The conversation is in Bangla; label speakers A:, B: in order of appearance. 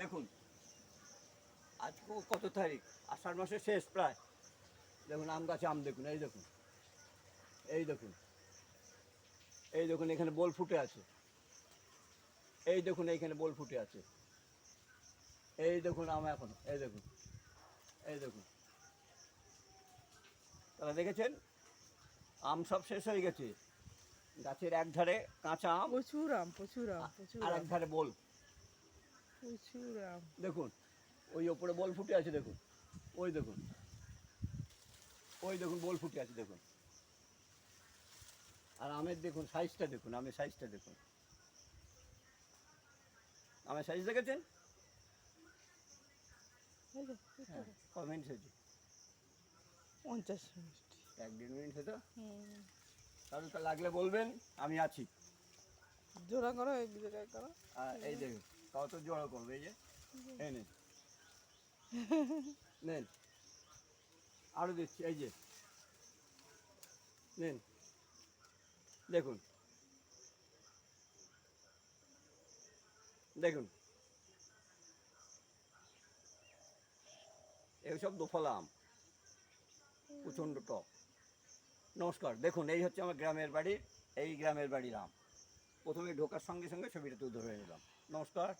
A: দেখুন আজ কত তারিখ? আষাঢ় মাসের শেষ প্রায়। দেখুন আম গাছে আম দেখুন এই দেখুন এই দেখুন এই দেখুন এখানে বোল ফুটে আছে। এই দেখুন এইখানে বোল ফুটে আছে। এই দেখুন আম এখন এই দেখুন এই দেখুন। তারা দেখেছেন আম সব শেষ হয়ে গেছে। গাছের এক ধারে কাঁচা আম।
B: প্রচুর আম প্রচুর আম প্রচুর
A: আর এক ধারে বোল। দেখুন ওই ওপরে বল ফুটে আছে দেখুন। ওই দেখুন। ওই দেখুন বল ফুটে আছে দেখুন। আর আমের দেখুন সাইজটা দেখুন আমের সাইজটা দেখুন। আমের সাইজ দেখেছেন? হ্যাঁ কমেন্ট হয়েছে?
B: পঞ্চাশ মিনিট
A: এক দেড় মিনিট হতো তো লাগলে বলবেন আমি আছি।
B: জোড়া করো এই জায়গায় করো।
A: এই দেখুন তাও তো জড়ো করবে এই যে। এই নেন নেন। আরও দিচ্ছি এই যে। নেন। দেখুন। দেখুন। এইসব দোফলা আম। প্রচণ্ড টক। নমস্কার। দেখুন এই হচ্ছে আমার গ্রামের বাড়ি এই গ্রামের বাড়ির আম। প্রথমে ঢোকার সঙ্গে সঙ্গে ছবিটা তুলে ধরে নিলাম। নমস্কার।